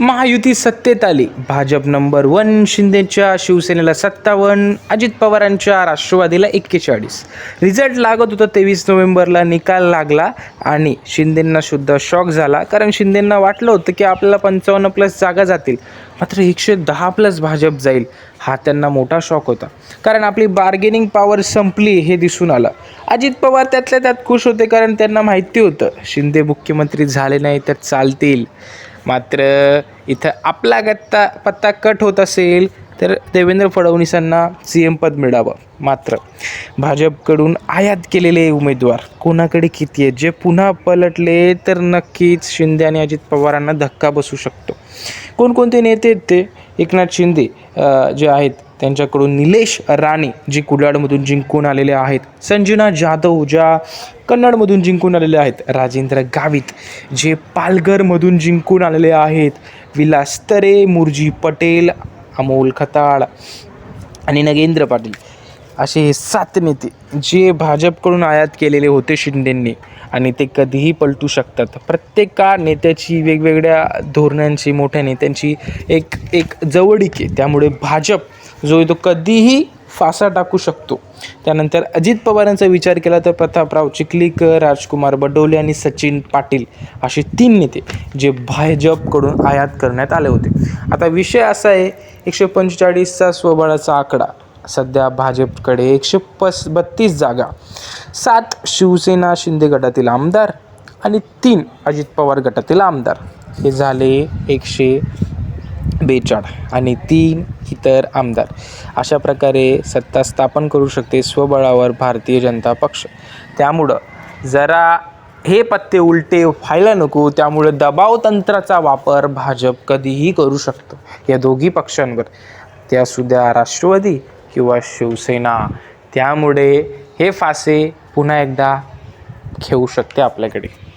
महायुती सत्तेत आली. Bhajap number one शिंदेच्या शिवसेनेला सत्तावन्न अजित पवारांच्या राष्ट्रवादीला एक्केचाळीस. रिझल्ट लागत होता तेवीस नोव्हेंबरला निकाल लागला आणि शिंदेंना सुद्धा शॉक झाला. कारण शिंदेंना वाटलं होतं की आपल्याला पंचावन्न प्लस जागा जातील. मात्र एकशे दहा प्लस भाजप जाईल हा त्यांना मोठा शॉक होता. कारण आपली बार्गेनिंग पॉवर संपली हे दिसून आलं. अजित पवार त्यातल्या त्यात खुश होते कारण त्यांना माहिती होतं शिंदे मुख्यमंत्री झाले नाही तर चालतील. मात्र इथं आपला गत्ता पत्ता कट होत असेल तर देवेंद्र फडणवीसांना सी एम पद मिळावं. मात्र भाजपकडून आयात केलेले उमेदवार कोणाकडे किती आहेत? जे पुन्हा पलटले तर नक्कीच शिंदे आणि अजित पवारांना धक्का बसू शकतो. कोणकोणते नेते आहेत ते? एकनाथ शिंदे जे आहेत त्यांच्याकडून निलेश राणे जे कुडाळमधून जिंकून आलेले आहेत. संजना जाधव ज्या कन्नडमधून जिंकून आलेले आहेत. राजेंद्र गावित जे पालघरमधून जिंकून आलेले आहेत. विलास तरे मुरजी पटेल अमोल खताळ आणि नगेंद्र पाटील. असे हे सात नेते जे भाजपकडून आयात केलेले होते शिंदेंनी आणि ते कधीही पलटू शकतात. प्रत्येका नेत्याची वेगवेगळ्या धोरणांची मोठ्या नेत्यांची एक एक जवळीक आहे. त्यामुळे भाजप जो तो कधीही फासा टाकू शकतो. त्यानंतर अजित पवारांचा विचार केला तर प्रतापराव चिखलीकर राजकुमार बडोले आणि सचिन पाटील असे तीन नेते जे भाजपकडून आयात करण्यात आले होते. आता विषय असा आहे एकशे पंचेचाळीसचा स्वबळाचा आकडा. सध्या भाजपकडे एकशे पस बत्तीस जागा. सात शिवसेना शिंदे गटातील आमदार आणि तीन अजित पवार गटातील आमदार. हे झाले एकशे बेचाळ आणि तीन इतर आमदार. अशा प्रकारे सत्ता स्थापन करू शकते स्वबळावर भारतीय जनता पक्ष. त्यामुळं जरा हे पत्ते उलटे व्हायला नको त्यामुळे दबाव तंत्राचा वापर भाजप कधीही करू शकतो. या दोघी पक्षांवर. त्या सुद्धा राष्ट्रवादी किंवा शिवसेना. त्यामुळे हे फासे पुन्हा एकदा घेऊ शकते आपल्याकडे.